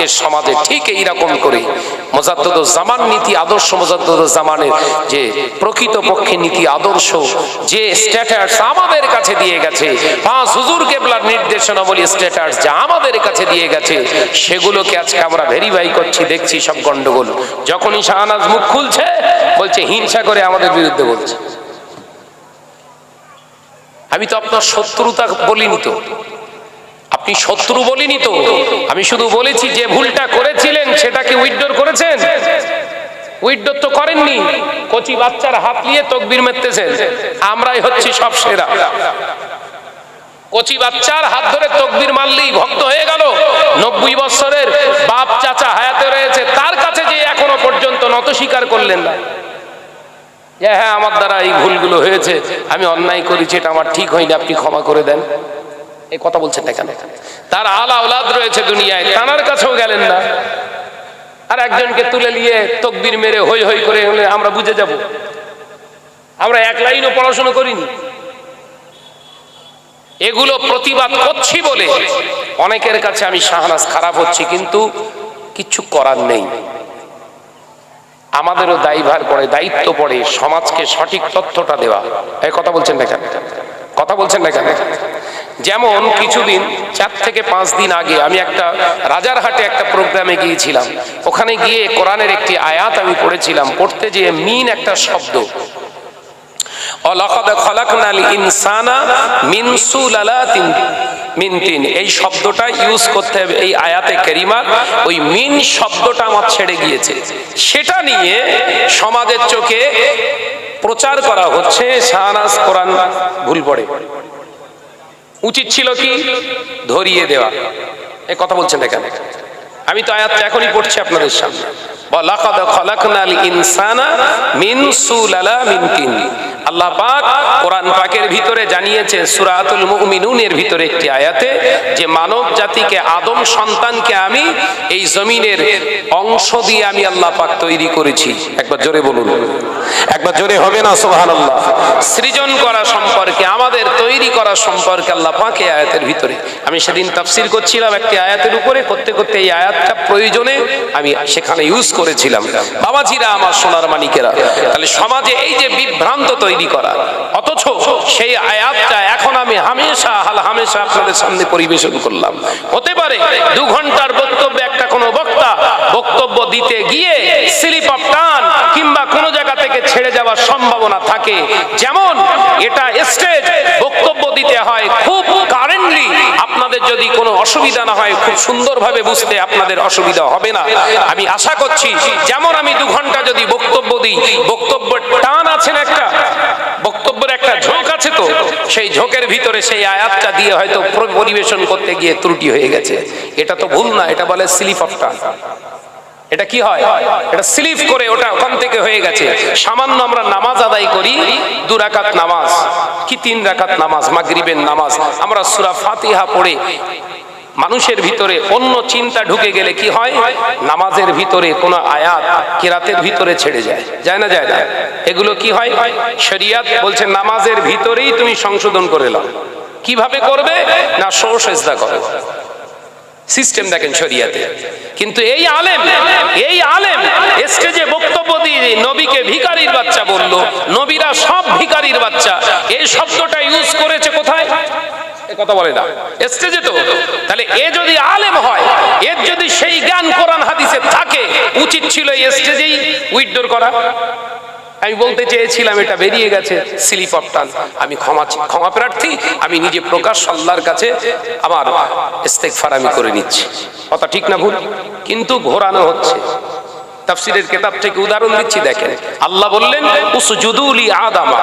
আজকে সমাজে ঠিক এই রকম করে জামান নীতি, আদর্শ জামানের যে প্রকৃত পক্ষে নীতি, আদর্শ, যে স্ট্যাটাস আমাদের কাছে দিয়ে গেছে, পাঁচ হুজুর কেবলার নির্দেশনা বলি স্ট্যাটাস যা আমাদের কাছে দিয়ে গেছে, সেগুলোকে আজকে আমরা ভেরিফাই করছি, দেখছি সব গন্ডগোল। যখনই শাহনাজ মুখ খুলছে, বলছে, হিংসা করে আমাদের বিরুদ্ধে বলছে। আমি তো আপনার শত্রুতা বলিনি তো। আপনি শত্রু বলিনি তো? আমি শুধু বলেছি যে ভুলটা করেছিলেন সেটাকে উইথড্র করেছেন? উইথড্র তো করেননি। কচি বাচ্চার হাত নিয়ে তকবির মেরতেছেন। আমরাই হচ্ছি সব সেরা। কচি বাচ্চার হাত ধরে তকবির মারলেই ভক্ত হয়ে গেল। নব্বই বছরের বাপ চাচা হায়াতে রয়েছে। তার কাছে যে এখনও পর্যন্ত নত স্বীকার করলেন না। হ্যাঁ আমার দ্বারা এই ভুলগুলো হয়েছে। আমি অন্যায় করেছি, এটা আমার ঠিক হয়নি, আপনি ক্ষমা করে দেন। এই কথা বলছেন না কেন? তার আলা ওলাদ রয়েছে দুনিয়ায় তানার কাছেও গেলেন না। আর একজনকে তুলে নিয়ে তকবির মেরে হই হই করে হলে আমরা বুঝে যাব। আমরা এক লাইনও পড়াশোনা করিনি। এগুলো প্রতিবাদ করছি বলে অনেকের কাছে আমি শাহনাজ খারাপ হচ্ছি, কিন্তু কিচ্ছু করার নেই। আমাদেরও দায়ভার পড়ে, দায়িত্ব পড়ে সমাজকে সঠিক তথ্যটা দেওয়া। এই কথা বলছেন না কেন? কথা বলছেন না কেন? যেমন কিছুদিন, চার থেকে পাঁচ দিন আগে আমি একটা রাজারহাটে একটা প্রোগ্রামে গিয়েছিলাম। ওখানে গিয়ে কোরআনের একটি আয়াত আমি পড়েছিলাম। পড়তে যেয়ে মিন একটা শব্দ। এই শব্দটা ইউজ করতে হবে, এই আয়াতে কারিমার ওই মিন শব্দটা আমার ছেড়ে গিয়েছে। সেটা নিয়ে সমাজের চোখে প্রচার করা হচ্ছে, শাহনাজ কোরআন ভুল পড়ে। উচিত ছিল কি? ধরিয়ে দেওয়া। এ কথা বলছেন এখানে আমি তো আয়াতটা এখনই পড়ছি আপনাদের সামনে। ইনসানা আল্লাহ পাক কোরআন পাকের ভিতরে জানিয়েছে সূরাতুল মুমিনুনের ভিতরে একটি আয়াতে যে মানব জাতিকে আদম সন্তানকে আমি এই জমিনের অংশ দিয়ে আমি আল্লাহ পাক তৈরি করেছি। একবার জোরে বলুন। একবার জোরে হবে না সুবহানাল্লাহ। সৃজন করা সম্পর্কে আমাদের তৈরি করা সম্পর্কে আল্লাহ পাক এই আয়াতের ভিতরে। আমি সেদিন তাফসীর করছিলাম একটি আয়াতের উপরে করতে করতে এই আয়াতটা প্রয়োজনে আমি সেখানে ইউজ করেছিলাম। বাবাজিরা আমার সোনার মানিকেরা তাহলে সমাজে এই যে বিভ্রান্ত তৈরি করা। অথচ সেই আয়াতটা এখন আমি হামেশা হাল হামেশা আপনাদের সামনে পরিবেশন করলাম। হতে পারে দু ঘণ্টার বক্তব্যে একটা কোনো বক্তা বক্তব্য দিতে গিয়ে স্লিপ অফ টান কিংবা কোনো জায়গা থেকে ছেড়ে যাওয়ার সম্ভাবনা থাকে। যেমন এটা স্টেজ বক্তব্য দিতে হয় খুব কারেন্টলি আপনাদের যদি কোনো অসুবিধা না হয়, খুব সুন্দরভাবে বুঝতে আপনাদের অসুবিধা হবে না। আমি আশা করছি, যেমন আমি দু ঘণ্টা যদি বক্তব্য দিই বক্তব্য টান আছেন একটা? বক্তব্যের একটা ঝোঁক আছে তো? সেই ঝোঁকের ভিতরে সেই আয়াতটা দিয়ে হয়তো পরিবেশন করতে গিয়ে ত্রুটি হয়ে গেছে। এটা তো ভুল না, এটা বলে স্লিপ অফ টান। এটা কি হয়? এটা স্লিপ করে ওটা ওখান থেকে হয়ে গেছে। সামান্য আমরা নামাজ আদায় করি, দু রাকাত নামাজ। কি তিন রাকাত নামাজ? মাগরিবের নামাজ। আমরা সূরা ফাতিহা পড়ে মানুষের ভিতরে অন্য চিন্তা ঢুকে গেলে কি হয়? নামাজের ভিতরে কোনো আয়াত কেরাতের ভিতরে ছেড়ে যায়। যায় না যায় না? এগুলো কি হয়? শরিয়াত বলছে, নামাজের ভিতরেই তুমি সংশোধন করে নাও। কীভাবে করবে? না সো সেজদা করো। সিস্টেম দেখেন শরিয়াতে। কিন্তু এই আলেম এই আলেম স্টেজে বক্তব্য দিয়ে নবীকে ভিখারির বাচ্চা বলল, নবীরা সব ভিখারির বাচ্চা। এই শব্দটা ইউজ করেছে কোথায়? কথা বলে না। স্টেজে তো। তাহলে এ যদি আলেম হয়, এর যদি সেই জ্ঞান থাকে, উচিত ছিল এই স্টেজেই করা। আমি বলতে চেয়েছিলাম, এটা বেরিয়ে গেছে, স্লিপ অফ টান। আমি ক্ষমা ক্ষমা প্রার্থী, আমি নিজে প্রকাশ আল্লাহর কাছে আমার ইস্তেগফার আমি করে নিচ্ছি। কথা ঠিক না ভুল? কিন্তু ঘোরানো হচ্ছে। তাফসিরের কেতাব থেকে উদাহরণ দিচ্ছি, দেখেন। আল্লাহ বললেন উসজুদুলি আদামা।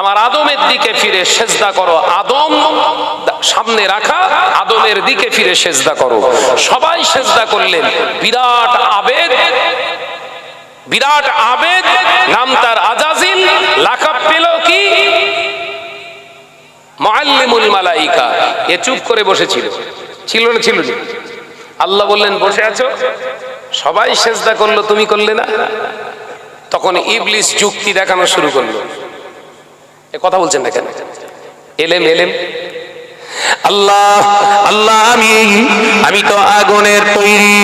আমার আদমের দিকে ফিরে সেজদা করো। আদম সামনে রাখা, আদমের দিকে ফিরে সেজদা করো। সবাই সেজদা করলেন। বিরাট আবেদ বিরাট আবেদ নাম তার আজাজিল, লাকাব পেল কি? মুআল্লিমুল মালাইকা। এ চুপ করে বসেছিল। ছিল না ছিল না। আল্লাহ বললেন, বসে আছো? সবাই সেজদা করল, তুমি করলে না? তখন ইবলিস যুক্তি দেখানো শুরু করল। এ কথা বলছেন না কেন? এলেম এলেম। আল্লাহ আল্লাহ, আমি আমি তো আগুনের তৈরি।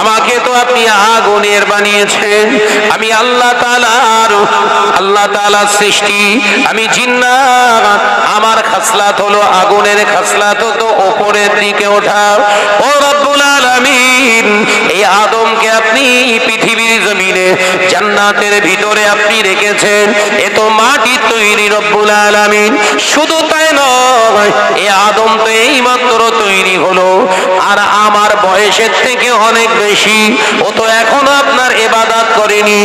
আমাকে তো আপনি আগুনের বানিয়েছেন। আমি আল্লাহ তালার আল্লাহ তালার সৃষ্টি। আমি জিন্নাত আমার খাসলাত হলো আগুনের খাসলাত তো ওপরের দিকে ওঠা। ও রব্বুল আলামিন, এই আদমকে আপনি পৃথিবীর জমিনে, জান্নাতের ভিতরে আপনি রেখেছেন। এ তো মাটির তৈরি রব্বুল আলামিন। শুধু তাই নয় এ আদম তো এই মাত্র তৈরি হলো, আর আমার বয়সের থেকে অনেক বেশি। ও তো এখনও আপনার এবাদাত করেনি,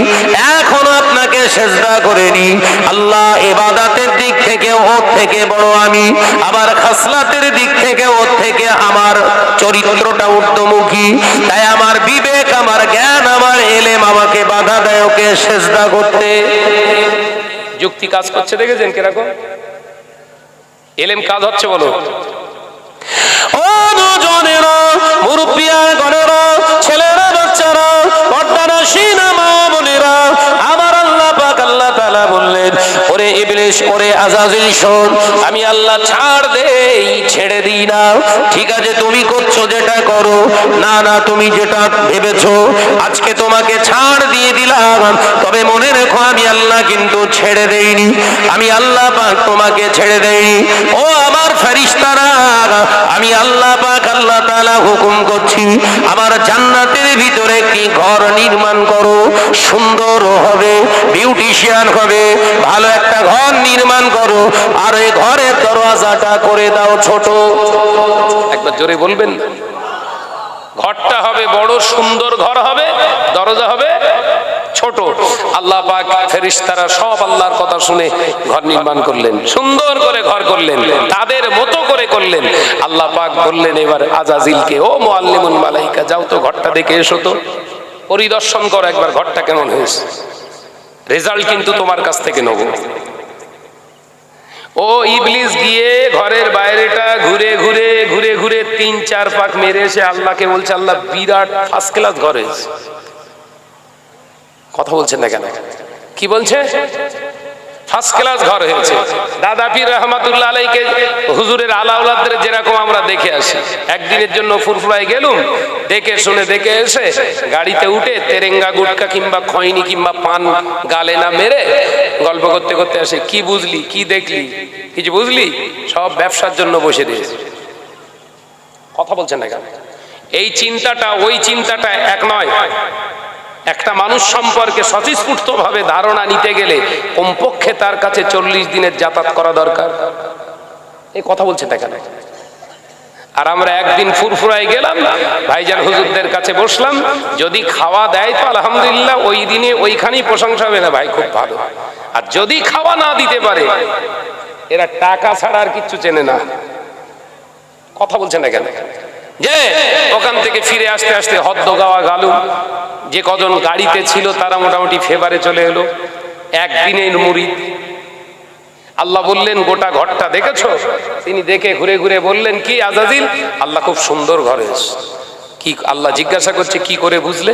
এখনও আপনাকে সেজদা করেনি। আল্লাহ এবাদাতের দিক থেকে ওর থেকে বড় আমি, আবার খাসলাতের দিক থেকে ওর থেকে আমার চরিত্রটা ঊর্ধ্বমুখী। তাই আমার বিবেক, আমার জ্ঞান, আমার এলেম আমাকে বাধা দেয় ওকে সেজদা করতে। যুক্তি কাজ করছে দেখেছেন কীরকম? এলেম কাজ হচ্ছে বলো। ও দুজনেরা গণেরা ছেলেরা বাচ্চারা পর্দারা সিনা ইবলিস ওরে আজাজিল শোন, আমি আল্লাহ ছাড় দেই, ছেড়ে দিই না। ঠিক আছে, তুমি করছ যেটা করো। না না, তুমি যেটা ভেবেছো, আজকে তোমাকে ছাড় দিয়ে দিলাম। তবে মনে রেখো, আমি আল্লাহ কিন্তু ছেড়ে দেইনি। আমি আল্লাহ পাক তোমাকে ছেড়ে দেইনি। ও আমার ফেরিস্তারা, আমি আল্লাহ পাক আল্লাহ তাআলা হুকুম করছি, আমার জান্নাতের ভিতরে একটি ঘর নির্মাণ করো। সুন্দর হবে, বিউটিশিয়ান হবে, ভালো একটা ঘর নির্মাণ করো। আর এই ঘরের দরওয়াজাটা করে দাও ছোট। একবার জোরে বলবেন। ঘরটা হবে বড়, সুন্দর ঘর হবে, দরজা হবে ছোট। আল্লাহ পাক ফেরিস্তারা সব আল্লাহর কথা শুনে ঘর নির্মাণ করলেন। সুন্দর করে ঘর করলেন, তাদের মতো করে করলেন। আল্লাহ পাক বললেন, এবার আজাজিলকে, ও মোয়াল্লিমুল মালাইকা, যাও তো ঘরটা দেখে এসো তো। পরিদর্শন করো একবার ঘরটা কেমন হয়েছে। রেজাল্ট কিন্তু তোমার কাছ থেকে নেব। ও ইবলিস গিয়ে ঘরের বাইরেটা ঘুরে ঘুরে ঘুরে ঘুরে তিন চার পাক মেরে এসে আল্লাহকে বলছে, আল্লাহ বিরাট ফার্স্ট ক্লাস ঘর কথা বলছেন না কেন? কি বলছে? ফার্স্ট ক্লাস ঘর হয়েছে। দাদা পীর রহমাতুল্লাহ আলাইকে হুজুরের আলাউলাদের যেরকম আমরা দেখে আসি। একদিনের জন্য ফুরফুরাই গেলুম, দেখে শুনে দেখে এসে গাড়িতে উঠে তেরেঙ্গা গুটকা কিংবা খয়নি কিংবা পান গালে না মেরে গল্প করতে করতে আসে, কি বুঝলি? কি দেখলি? কিছু বুঝলি? সব ব্যবসার জন্য বসে দিয়েছে কথা বলছেন না এই চিন্তাটা, ওই চিন্তাটা এক নয়। একটা মানুষ সম্পর্কে স্বতঃস্ফূর্ত ভাবে ধারণা নিতে গেলে কমপক্ষে তার কাছে চল্লিশ দিনের যাতায়াত করা দরকার। এই কথা বলছেন না কেন আর আমরা একদিন ফুরফুরাই গেলাম, ভাইজান হুজুরদের কাছে বসলাম, যদি খাওয়া দেয় তো আলহামদুলিল্লাহ ওই দিনে ওইখানেই প্রশংসা হবে। না, ভাই, খুব ভালো। আর যদি খাওয়া না দিতে পারে, এরা টাকা ছাড়া আর কিচ্ছু চেনে না। কথা বলছেন না কেন? যে ওখান থেকে ফিরে আসতে আসতে হদ্দ গাওয়া গালু। যে কজন গাড়িতে ছিল তারা মোটামুটি ফেভারে চলে এলো। একদিনের মুড়ি আল্লাহ বললেন, গোটা ঘরটা দেখেছ? তিনি দেখে ঘুরে ঘুরে বললেন, কি আজাজিল? আল্লাহ খুব সুন্দর ঘর কি, আল্লাহ জিজ্ঞাসা করছে, কি করে বুঝলে?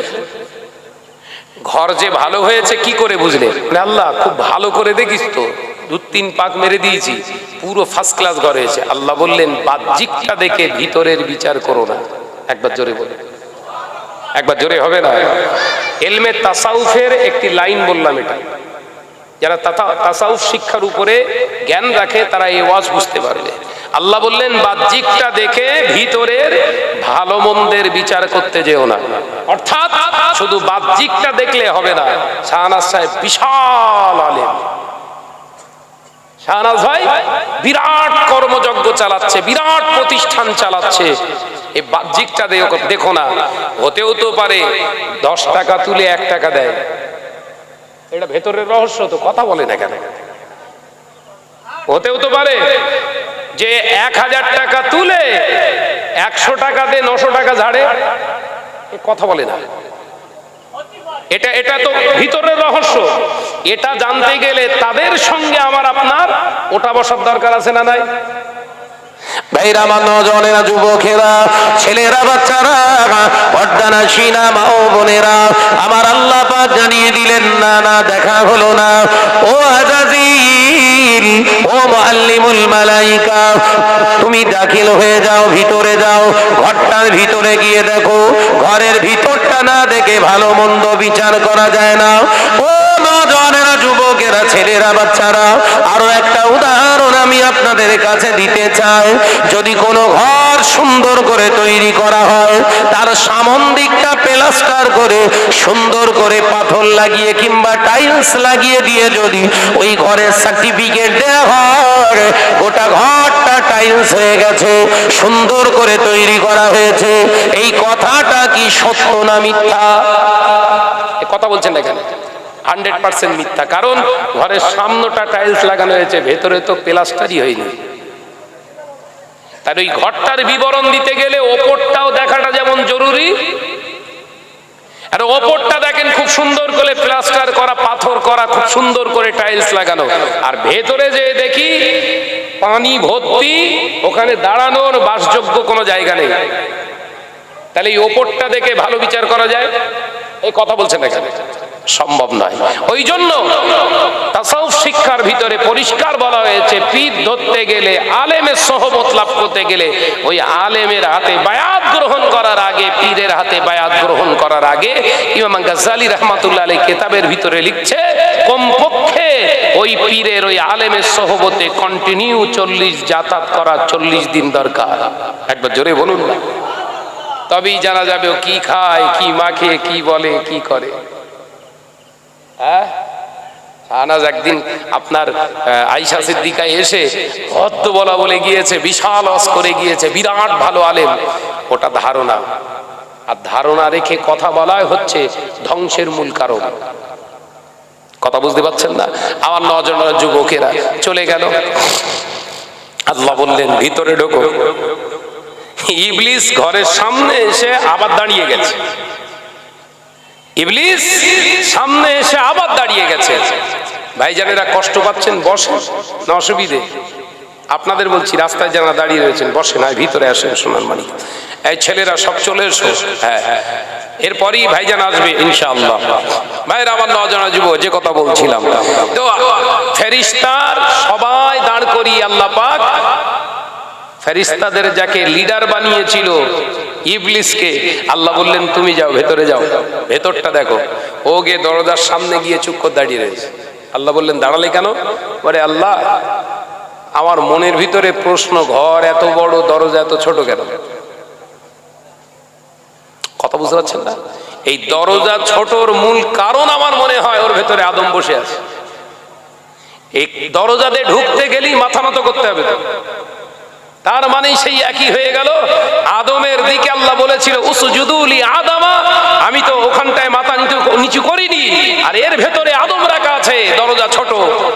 ঘর যে ভালো হয়েছে, কি করে বুঝলে? আল্লাহ, খুব ভালো করে দেখিস তো। দু তিন পাক মেরে দিয়েছি, পুরো ফার্স্ট ক্লাস ঘর হয়েছে আল্লাহ বললেন, বাহ্যিকটা দেখে ভিতরের বিচার করো না। একবার জোরে বলে। একবার জোরে হবে না? এলমে তাসাউফের একটি লাইন বললাম এটা। যারা তাসাউফ শিক্ষার উপরে জ্ঞান রাখে, তারা এই ওয়াজ বুঝতে পারবে। আল্লাহ বললেন, বাহ্যিকটা দেখে ভিতরের ভালো মন্দের বিচার করতে যেও না। অর্থাৎ, শুধু বাহ্যিকটা দেখলে হবে না। শাহনাজ সাহেব বিশাল আলেম। শাহনাজ ভাই, বিরাট কর্মযজ্ঞ চালাচ্ছে, বিরাট প্রতিষ্ঠান চালাচ্ছে। এই বাহ্যিকটা দেখো- না, হতেও তো পারে, দশ টাকা তুলে এক টাকা দেয়। এটা ভেতরের রহস্য তো, কথা বলে না কেন? হতেও তো পারে যে এক হাজার টাকা তুলে একশো টাকা দিয়ে নশো টাকা ঝাড়ে। কথা বলে না। এটা এটা তো ভিতরের রহস্য। এটা জানতে গেলে তাদের সঙ্গে আমার আপনার ওটা বসার দরকার আছে না নাই? আমার আল্লাহ জানিয়ে দিলেন, না না, দেখা হলো না। ও ও মালাইকা, তুমি দাখিল হয়ে যাও, ভিতরে যাও, ঘরটার ভিতরে গিয়ে দেখো, ঘরের ভিতরটা না দেখে ভালো মন্দ বিচার করা যায় না। ও যুবকেরা ছেলেরা, বাচ্চারা, আরও একটা উদাহরণ আমি আপনাদের কাছে দিতে চাই। যদি কোনো ঘর সুন্দর করে তৈরি করা হয়, তার সামন দিকটা প্লাস্টার করে সুন্দর করে পাথর লাগিয়ে কিংবা টাইলস লাগিয়ে দিয়ে যদি ওই ঘরের সার্টিফিকেট দেওয়া হয়, গোটা ঘরটা টাইলস হয়ে গেছে, সুন্দর করে তৈরি করা হয়েছে, এই কথাটা কি সত্য না মিথ্যা? কথা বলছেন না কেন? হান্ড্রেড পার্সেন্ট মিথ্যা। কারণ ঘরের সামনেটা টাইলস লাগানো হয়েছে, ভেতরে তো প্লাস্টারই হয়নি। তার ওই ঘরটার বিবরণ দিতে গেলে ওপরটাও দেখাটা যেমন জরুরি। আর ওপরটা দেখেন খুব সুন্দর করে প্লাস্টার করা, পাথর করা, খুব সুন্দর করে টাইলস লাগানো। আর ভেতরে যে দেখি পানি ভর্তি, ওখানে দাঁড়ানোর বাসযোগ্য কোনো জায়গা নেই। তাহলে এই ওপরটা দেখে ভালো বিচার করা যায়? এই কথা বলছেন এখানে সম্ভব নয়। ওই জন্য তাসাউফ শিক্ষার ভিতরে পরিষ্কার বলা হয়েছে, পীর ধরতে গেলে, আলেমের সহমত লাভ করতে গেলে, ওই আলেমের হাতে বায়াত গ্রহণ করার আগে, পীরের হাতে বায়াত গ্রহণ করার আগে ইমাম গাজ্জালি রহমাতুল্লাহ আলী কেতাবের ভিতরে লিখছে, কমপক্ষে ওই পীরের ওই আলেমের সহবতে কন্টিনিউ চল্লিশ, যাতায়াত করা চল্লিশ দিন দরকার। একবার জোরে বলুন। তবেই জানা যাবে কি খায়, কি মাখে, কি বলে, কি করে। হ্যাঁ? আনাজ একদিন আপনার আইসা সিদ্দিকা এসে হদ্দ বলা বলে গিয়েছে, বিশাল অস করে গিয়েছে, বিরাট ভালো আলেম। ওটা ধারণা। আর ধারণা রেখে কথা বলাই হচ্ছে ধ্বংসের মূল কারণ। কথা বুঝতে পারছেন না? আমার নজন যুবকেরা। চলে গেল। আল্লাহ বললেন, ভিতরে ঢোকো। ইবলিস ঘরের সামনে এসে আবার দাঁড়িয়ে গেছে। ইবলিস সামনে এসে আবার দাঁড়িয়ে গেছে। ভাইজানেরা কষ্ট পাচ্ছেন বসে না অসুবিধে। আপনাদের বলছি, রাস্তায় যারা দাঁড়িয়ে রয়েছেন বসে না ভিতরে আসেন সোনার মানিক। এই ছেলেরা সব চলে এসো। হ্যাঁ হ্যাঁ এরপরই ভাইজান আসবে, ইনশাআল্লাহ। ভাইরা আমার নজনা যুব, যে কথা বলছিলাম। তো ফেরিস্তার সবাই দাঁড় করি আল্লাহ পাক ফেরিস্তাদের যাকে লিডার বানিয়েছিল ইবলিসকে আল্লাহ বললেন, তুমি যাও, ভেতরে যাও। ভেতরটা দেখো। ও গে দরজার সামনে গিয়ে চুপ করে দাঁড়িয়ে রয়েছে। আল্লাহ বললেন, দাঁড়ালে কেন? বলে, আল্লাহ, আমার মনের ভিতরে প্রশ্ন, ঘর এত বড়, দরজা এত ছোট কেন? কথা বুঝতে পারছেন না? এই দরজা ছোটর মূল কারণ আমার মনে হয় ওর ভেতরে আদম বসে আছে। এই দরজাতে ঢুকতে গেলেই মাথা নত করতে হবে তো। তার মানে সেই একই হয়ে গেল। আদমের দিকে আল্লাহ বলেছিল উসুজুদুলি আদামা, আমি তো ওখানটায় মাথা নিচু নিচু করিনি। আর এর ভেতরে আদম রাখা আছে, দরজা ছোট।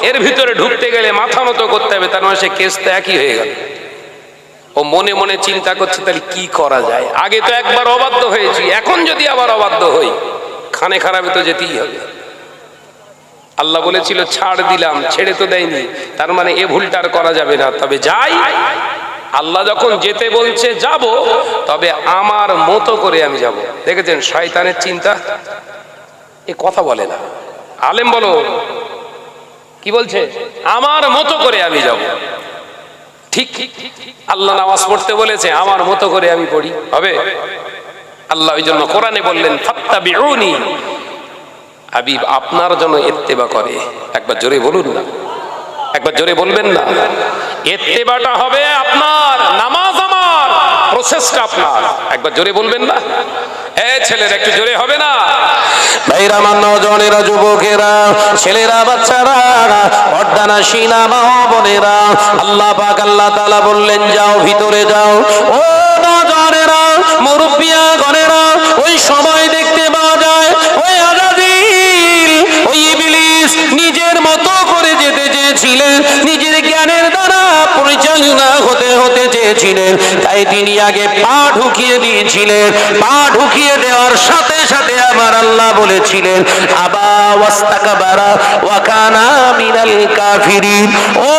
এর ভিতরে ঢুকতে গেলে মাথা মতো করতে হবে, তার মানে সে কেসটা একই হয়ে গেল। ও মনে মনে চিন্তা করছে, তাহলে কি করা যায়? আগে তো একবার অবাধ্য হয়েছি, এখন যদি আবার অবাধ্য হই, খানে খারাপে তো যেতেই হবে। আল্লাহ বলেছিল, ছাড় দিলাম, ছেড়ে তো দেয়নি। তার মানে এ ভুলটা আর করা যাবে না। তবে যাই আল্লাহ যখন যেতে বলছে, যাব, তবে আমার মতো করে আমি যাব। দেখেছেন শয়তানের চিন্তা? এ কথা বলে না। আলেম বলো, কি বলছে? আমার মতো করে আমি যাব। ঠিক আল্লাহ নামাজ পড়তে বলেছে, আমার মতো করে আমি পড়ি। হবে? আল্লাহ ওই জন্য কোরআনে বললেন ফাত্তা বিউনি হাবিব, আপনার জন্য এত্তেবা করে। একবার জোরে বলুন না। একবার জোরে বলবেন না। এত্তেবাটা হবে আপনার, নামাজ আমার, প্রসেসটা আপনার। একবার জোরে বলবেন না। যুবকেরা, ছেলেরা, বাচ্চারা বোনেরা বললেন, যাও, ভিতরে যাও। ও মুরব্বিয়া, গনেরা, ওই সময় দেখতে হতে চেয়েছিলেন তাই তিনি আগে পা ঢুকিয়ে দিয়েছিলেন। পা ঢুকিয়ে দেওয়ার সাথে সাথে আমার আল্লাহ বলেছিলেন, আবা ওয়াস্তাকাবারা ওয়া কানা মিনাল কাফিরিন। ও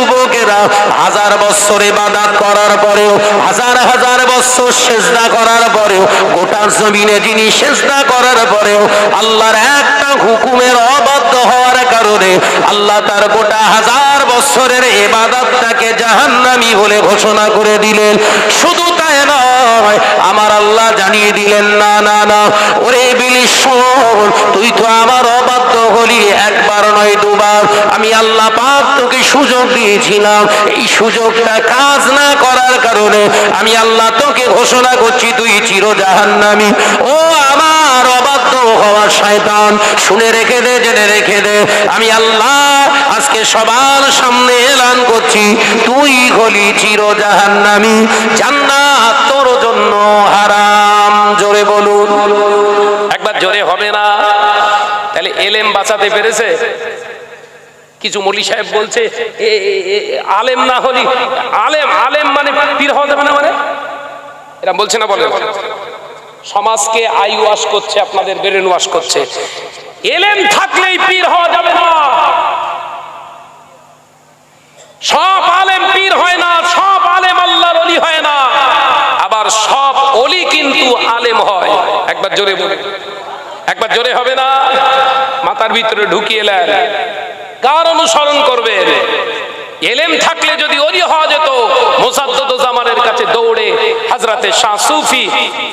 যুবকেরা হাজার বছর ইবাদত করার পরেও, হাজার হাজার বছর সেজদা করার পরেও, গোটা জমিনে যিনি চেষ্টা করার পরেও আল্লাহর একটা হুকুমের অবাধ্য হওয়ার কারণে আল্লাহ তার গোটা হাজার বছরের এবাদতটাকে জাহান্নামি বলে ঘোষণা করে দিলেন। শুধু তাই নয়, আমার আল্লাহ জানিয়ে দিলেন, না না না, ওরে বিলিশ তুই তো আমার অবাধ্য হলি, একবার নয় দুবার। আমি আল্লাহ তোকে সুযোগ দিয়েছিলাম। এই সুযোগটা কাজ না করার কারণে আমি আল্লাহ তোকে ঘোষণা করছি, তুই চির জাহান্নামি ও আমার অবাধ্য হওয়ার শয়তান, শুনে রেখে দে, জেনে রেখে দে। আমি আল্লাহ আজকে সবার সামনে এলান করছি, তুই হলি চির জাহান্নামি জান্নাত তোর জন্য হারাম, জোরে বলুন। একবার জোরে হবে না। তাহলে এলেম বাঁচাতে পেরেছে? কিছু মলি সাহেব বলছে আলেম না হলি, আলেম আলেম মানে পীর হওয়া যাবে না মানে? এরা বলছে না বলে। সমাজকে আই ওয়াশ করছে, আপনাদের ব্রেন ওয়াশ করছে। এলেম থাকলেই পীর হওয়া যাবে না। সব আলেম পীর হয় না, সব আলেম আল্লাহর অলি হয় না। আবার সব অলি কিন্তু আলেম হয়। একবার জোরে বলে একবার জোরে হবে না? মাথার ভিতরে ঢুকিয়ে এলেন কার অনুসরণ করবে? এলেম থাকলে যদি অলি হওয়া যেত, মোসাদ্দদ জামানের কাছে দৌড়ে হাজরাতে শাহ সুফি,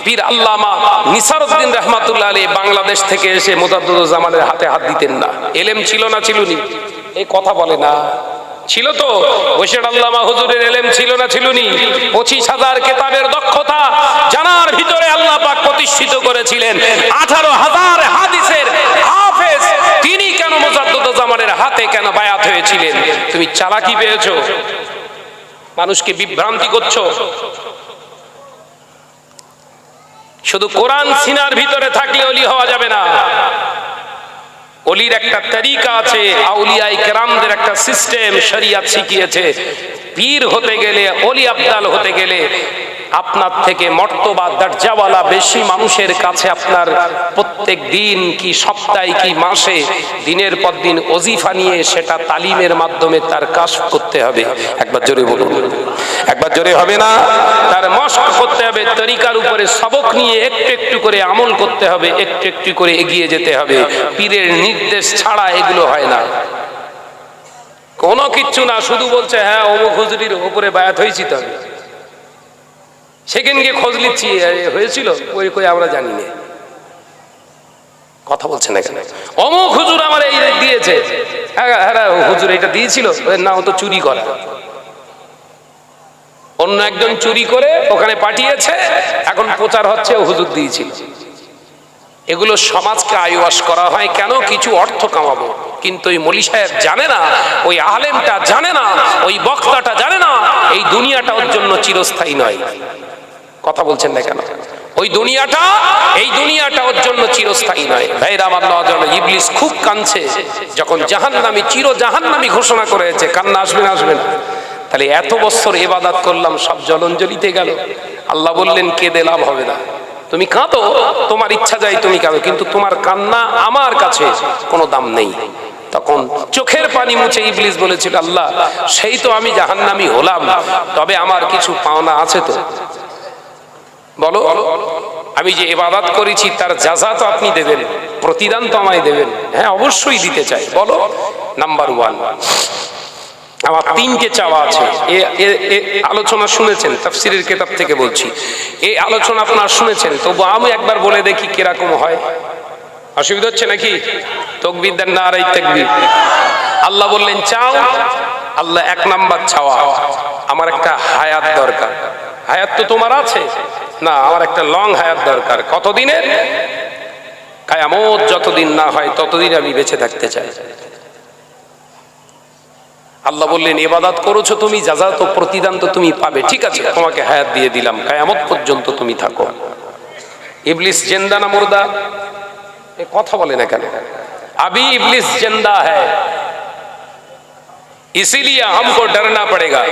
পীর আল্লামা নিসারউদ্দিন রহমাতুল্লাহ আলী বাংলাদেশ থেকে এসে মোসাদ্দদ জামানের হাতে হাত দিতেন না। এলেম ছিল না ছিল নি এই কথা বলে না। ছিল তো? হুজুরের এলেম ছিল না ছিল নি পঁচিশ হাজার কেতাবের দক্ষতা জানার ভিতরে আল্লাহ পাক প্রতিষ্ঠিত করেছিলেন। আঠারো হাজার হাদিসের হাফেজ তিনি কেন মোজাদ্দুদ জামানের হাতে কেন বায়াত হয়েছিলেন? তুমি চালাকি পেয়েছ? মানুষকে বিভ্রান্তি করছ? শুধু কোরআন সিনার ভিতরে থাকলে অলি হওয়া যাবে না। অলির একটা তরিকা আছে, আউলিয়াই কেরামদের একটা সিস্টেম শরিয়াত শিখিয়েছে। পীর হতে গেলে, অলি আবদাল হতে গেলে আপনার থেকে মর্তবা দরজাওয়ালা বেশি মানুষের কাছে আপনার প্রত্যেক দিন কি সপ্তাহে কি মাসে দিনের পর দিন অজিফা নিয়ে সেটা তালিমের মাধ্যমে তার কাজ করতে হবে। একবার জোরে বলুন। একবার জোরে হবে না? তার মস্ক করতে হবে, তরিকার উপরে সবক নিয়ে একটু একটু করে আমল করতে হবে, একটু একটু করে এগিয়ে যেতে হবে। পীরের নির্দেশ ছাড়া এগুলো হয় না। কোনো কিচ্ছু না, শুধু বলছে হ্যাঁ অমুক হুজুরির উপরে বায়াত হয়েছি তো আমি। সেখানে গিয়ে খোঁজ নিচ্ছি হয়েছিল? ওই কই, আমরা জানি না। কথা বলছেন এখানে অমুক হুজুর আমার এই দিয়েছে। হ্যাঁ হ্যাঁ হুজুর এটা দিয়েছিল। না, ও তো চুরি করা। অন্য একজন চুরি করে ওখানে পাঠিয়েছে, এখন প্রচার হচ্ছে হুজুর দিয়েছিল। এগুলো সমাজকে আয়ুবাস করা হয় কেন? কিছু অর্থ কামাবো। কিন্তু ওই মলি সাহেব জানে না, ওই আলেমটা জানে না, ওই বক্তাটা জানে না, এই দুনিয়াটা ওর জন্য চিরস্থায়ী নয়। কথা বলছেন না কেন? ওই দুনিয়াটা, এই দুনিয়াটা ওর জন্য চিরস্থায়ী নয়। ভাইরা, আমার নজন ইবলিস খুব কাঁদছে যখন জাহান্নামি চির জাহান্নামি ঘোষণা করেছে, কান্না আসবে না আসবে না। তাহলে এত বছর এবাদাত করলাম, সব জলঞ্জলিতে গেল। আল্লাহ বললেন, কেঁদে লাভ হবে না। তুমি কাঁদো, তোমার ইচ্ছা যায় তুমি কাঁদো, কিন্তু তোমার কান্না আমার কাছে কোনো দাম নেই। তখন চোখের পানি মুছে ইবলিস বলেছিল, আল্লাহ, সেই তো আমি জাহান্নামি হলাম, তবে আমার কিছু পাওনা আছে তো? বলো আমি যে এবাদাত করেছি, তার যাজা তো আপনি দেবেন, প্রতিদান তো আমায় দেবেন। হ্যাঁ অবশ্যই দিতে চাই। বলো, নাম্বার ওয়ান। আমার তিনটে চাওয়া আছে। এ আলোচনা শুনেছেন, তাফসিরের কেতাব থেকে বলছি। এই আলোচনা আপনারা শুনেছেন, তবু আমি একবার বলে দেখি কীরকম হয়। অসুবিধা হচ্ছে নাকি? তকবির দেন না আর এই তকবির। আল্লাহ বললেন, চাও? আল্লাহ এক নাম্বার চাওয়া। আমার একটা হায়াত দরকার। হায়াত তো তোমার আছে। না আমার একটা লং হায়াত দরকার কতদিনের কায়ামত যতদিন না হয় ততদিন আমি বেঁচে থাকতে চাই আল্লাহ বললেন এবাদাত করেছো তুমি যা যা তো প্রতিদান তো তুমি পাবে ঠিক আছে তোমাকে হায়াত দিয়ে দিলাম কায়ামত পর্যন্ত তুমি থাকো ইবলিস জেন্দা না মুর্দা এ কথা বলে না কেন अभी इबलिस जिंदा है इसीलिए हमको डरना पड़ेगा